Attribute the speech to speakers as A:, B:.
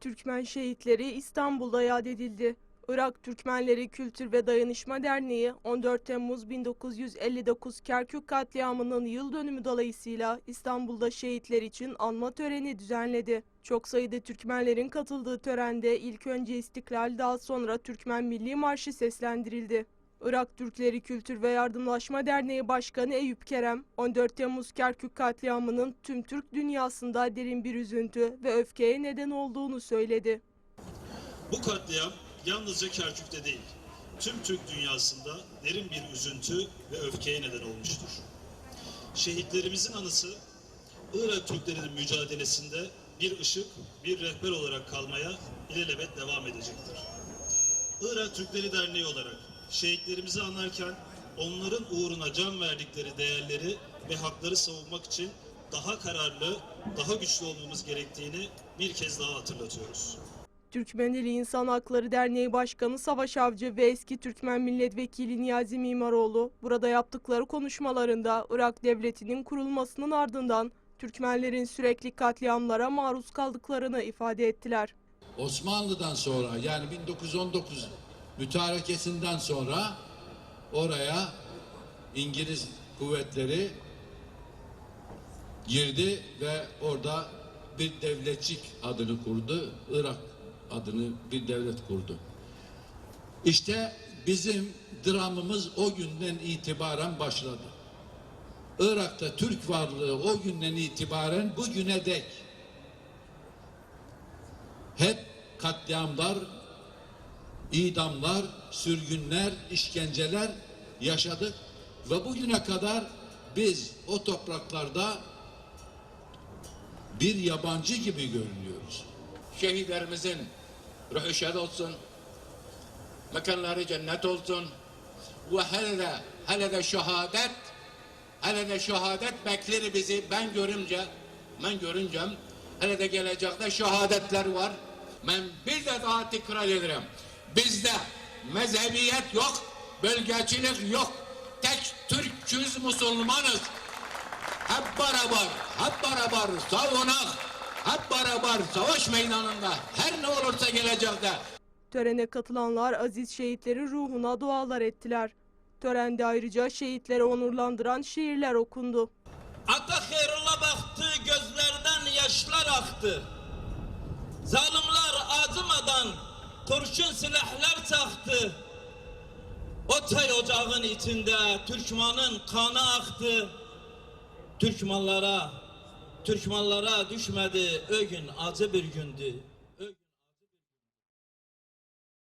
A: Türkmen şehitleri İstanbul'da yad edildi. Irak Türkmenleri Kültür ve Dayanışma Derneği 14 Temmuz 1959 Kerkük katliamının yıl dönümü dolayısıyla İstanbul'da şehitler için anma töreni düzenledi. Çok sayıda Türkmenlerin katıldığı törende ilk önce İstiklal daha sonra Türkmen Milli Marşı seslendirildi. Irak Türkleri Kültür ve Yardımlaşma Derneği Başkanı Eyüp Kerem, 14 Temmuz Kerkük katliamının tüm Türk dünyasında derin bir üzüntü ve öfkeye neden olduğunu söyledi.
B: Bu katliam yalnızca Kerkük'te değil, tüm Türk dünyasında derin bir üzüntü ve öfkeye neden olmuştur. Şehitlerimizin anısı, Irak Türklerinin mücadelesinde bir ışık, bir rehber olarak kalmaya ilelebet devam edecektir. Irak Türkleri Derneği olarak şehitlerimizi anarken onların uğruna can verdikleri değerleri ve hakları savunmak için daha kararlı, daha güçlü olmamız gerektiğini bir kez daha hatırlatıyoruz.
A: Türkmeneli İnsan Hakları Derneği Başkanı Savaş Avcı ve eski Türkmen Milletvekili Niyazi Mimaroğlu burada yaptıkları konuşmalarında Irak Devleti'nin kurulmasının ardından Türkmenlerin sürekli katliamlara maruz kaldıklarını ifade ettiler.
C: Osmanlı'dan sonra yani 1919 mütarekesinden sonra oraya İngiliz kuvvetleri girdi ve orada bir devletçik adını kurdu. Irak adını bir devlet kurdu. İşte bizim dramımız o günden itibaren başladı. Irak'ta Türk varlığı o günden itibaren bugüne dek hep katliamlar, idamlar, sürgünler, işkenceler yaşadık ve bugüne kadar biz o topraklarda bir yabancı gibi görünüyoruz.
D: şehitlerimizin ruhu şad olsun, mekanları cennet olsun ve hele de, hele de şehadet, hele de şehadet bekler bizi ben görünce, ben görünce, hele de gelecekte şehadetler var. Ben bir de daha tekrar ederim. Bizde mezhebiyet yok, bölgecilik yok. Tek Türk'üz, Müslümanız. Hep beraber, hep beraber savunak, hep beraber savaş meydanında her ne olursa gelecekte
A: Törene katılanlar aziz şehitlerin ruhuna dualar ettiler. Törende ayrıca şehitleri onurlandıran şiirler okundu.
E: Ata Hayrullah baktı gözlerden yaşlar aktı. Zalimler acımadan kurşun silahlar çaktı. O çay ocağın içinde Türkmanın kanı aktı. Türkmanlara, Türkmanlara düşmedi o gün acı bir gündü.